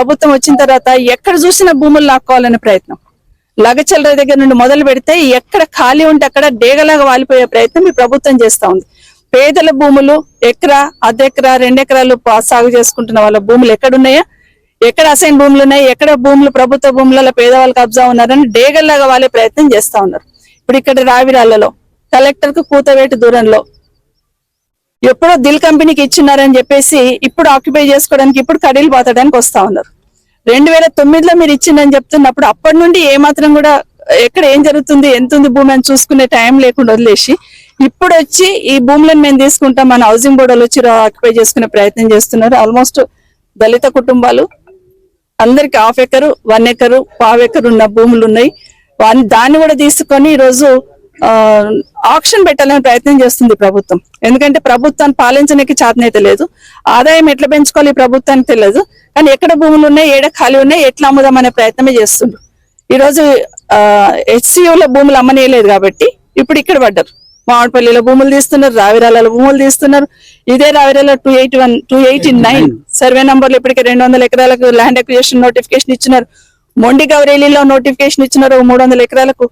ప్రభుత్వం వచ్చిన తర్వాత ఎక్కడ చూసినా భూములు లాక్కోవాలనే ప్రయత్నం. లగచల్లర దగ్గర నుండి మొదలు పెడితే ఎక్కడ ఖాళీ ఉంటే అక్కడ డేగలాగా వాలిపోయే ప్రయత్నం ఈ ప్రభుత్వం చేస్తా ఉంది. పేదల భూములు ఎకరా అర్ధెకరా రెండెకరాలు పా- సాగు చేసుకుంటున్న వాళ్ళ భూములు ఎక్కడున్నాయా? ఎక్కడ అసైన్ భూములు ఉన్నాయి? ఎక్కడ భూములు ప్రభుత్వ భూములలో పేదవాళ్ళు కబ్జా ఉన్నారని డేగల్లాగా వాళ్ళే ప్రయత్నం చేస్తా ఉన్నారు. ఇప్పుడు ఇక్కడ రావిరాళ్ళలో కలెక్టర్కు కూతవేటు దూరంలో ఎప్పుడో దిల్ కంపెనీకి ఇచ్చినారని చెప్పేసి ఇప్పుడు ఆక్యుపై చేసుకోవడానికి ఇప్పుడు కడీలు పోతడానికి వస్తా ఉన్నారు. రెండు వేల తొమ్మిదిలో మీరు ఇచ్చిందని చెప్తున్నప్పుడు అప్పటి నుండి ఏ మాత్రం కూడా ఎక్కడ ఏం జరుగుతుంది ఎంత ఉంది భూమి అని చూసుకునే టైం లేకుండా వదిలేసి ఇప్పుడు వచ్చి ఈ భూములను మేము తీసుకుంటాం మన హౌసింగ్ బోర్డులు వచ్చి ఆక్యుపై చేసుకునే ప్రయత్నం చేస్తున్నారు. ఆల్మోస్ట్ దళిత కుటుంబాలు అందరికి హాఫ్ ఎకరు వన్ ఎకరు పావు ఎకరు ఉన్న భూములు ఉన్నాయి. దాన్ని కూడా తీసుకొని ఈరోజు ఆప్షన్ పెట్టాలని ప్రయత్నం చేస్తుంది ప్రభుత్వం. ఎందుకంటే ప్రభుత్వాన్ని పాలించడానికి చేతనైతే లేదు. ఆదాయం ఎట్లా పెంచుకోవాలి ప్రభుత్వానికి తెలియదు. కానీ ఎక్కడ భూములు ఉన్నాయి ఏడ ఖాళీ ఉన్నాయి ఎట్లా అమ్ముదాం అనే ప్రయత్నమే చేస్తుంది ఈరోజు హెచ్సియుల భూములు అమ్మనేయలేదు కాబట్టి ఇప్పుడు ఇక్కడ పడ్డారు. మామిడిపల్లిలో భూములు తీస్తున్నారు రావిరాలలో భూములు తీస్తున్నారు. ఇదే Ravirala two eighty one two eighty nine survey నంబర్లు ఇప్పటికే రెండు వందల ఎకరాలకు ల్యాండ్ అక్విజిషన్ నోటిఫికేషన్ ఇచ్చినారు. మొండి గౌరేలిలో నోటిఫికేషన్ ఇచ్చినారు మూడు వందల ఎకరాలకు.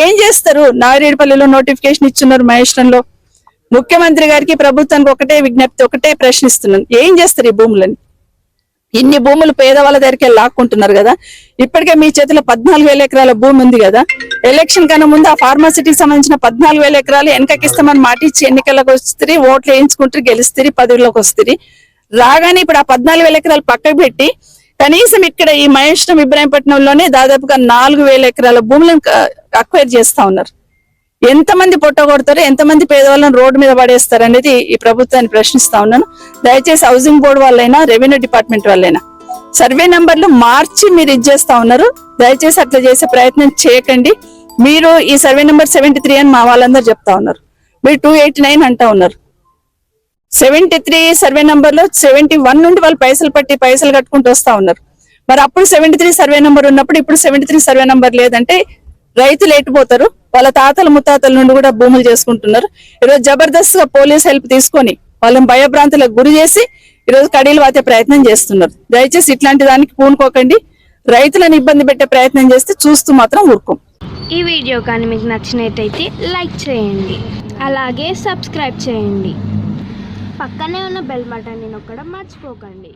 ఏం చేస్తారు? నాగిరెడ్డిపల్లిలో నోటిఫికేషన్ ఇచ్చినారు మహేశ్వరంలో. ముఖ్యమంత్రి గారికి ప్రభుత్వానికి ఒకటే విజ్ఞప్తి ఒకటే ప్రశ్నిస్తున్నాను. ఏం చేస్తారు ఈ భూములని? ఇన్ని భూములు పేదవాళ్ళ దగ్గరికి లాక్కుంటున్నారు కదా. ఇప్పటికే మీ చేతిలో పద్నాలుగు వేల ఎకరాల భూమి ఉంది కదా. ఎలక్షన్ కన్నా ముందు ఆ ఫార్మాసిటీకి సంబంధించిన పద్నాలుగు వేల ఎకరాలు వెనకకిస్తామని మాట ఇచ్చి ఎన్నికలకు వస్తుంది ఓట్లు వేయించుకుంటారు గెలుస్తుంది పదవిలోకి వస్తుంది రాగానే ఇప్పుడు ఆ పద్నాలుగు వేల ఎకరాలు పక్కకు పెట్టి కనీసం ఇక్కడ ఈ మహేశ్వరం ఇబ్రాహీంపట్నంలోనే దాదాపుగా నాలుగు వేల ఎకరాల భూములను అక్వైర్ చేస్తా ఉన్నారు. ఎంతమంది పొట్ట కొడతారు ఎంతమంది పేదవాళ్ళని రోడ్డు మీద పడేస్తారు అనేది ఈ ప్రభుత్వాన్ని ప్రశ్నిస్తా ఉన్నాను. దయచేసి హౌసింగ్ బోర్డు వాళ్ళైనా రెవెన్యూ డిపార్ట్మెంట్ వాళ్ళైనా సర్వే నంబర్లు మార్చి మీరు ఇచ్చేస్తా ఉన్నారు. దయచేసి అట్లా చేసే ప్రయత్నం చేయకండి. మీరు ఈ సర్వే నెంబర్ సెవెంటీ త్రీ అని మా వాళ్ళందరూ చెప్తా ఉన్నారు. మీరు టూ ఎయిటీ నైన్ అంటా ఉన్నారు. సెవెంటీ త్రీ సర్వే నంబర్లో సెవెంటీ వన్ నుండి వాళ్ళు పైసలు పట్టి పైసలు కట్టుకుంటూ వస్తా ఉన్నారు. మరి అప్పుడు సెవెంటీ త్రీ సర్వే నంబర్ ఉన్నప్పుడు ఇప్పుడు సెవెంటీ త్రీ సర్వే నంబర్ లేదంటే రైతులు ఎట్టుపోతారు వాళ్ళ తాతల ముత్తాతల నుండి కూడా భూములు చేసుకుంటున్నారు. ఈరోజు జబర్దస్త్గా పోలీస్ హెల్ప్ తీసుకొని వాళ్ళని భయభ్రాంతులకు గురి చేసి ఈరోజు కడీలు వాతే ప్రయత్నం చేస్తున్నారు. దయచేసి ఇట్లాంటి దానికి పూనుకోకండి. రైతులను ఇబ్బంది పెట్టే ప్రయత్నం చేస్తే చూస్తూ మాత్రం ఊరుకోం. ఈ వీడియో కానీ మీకు నచ్చినట్టయితే లైక్ చేయండి. అలాగే సబ్స్క్రైబ్ చేయండి. పక్కనే ఉన్న బెల్ బటన్ని నొక్కడం మర్చిపోకండి.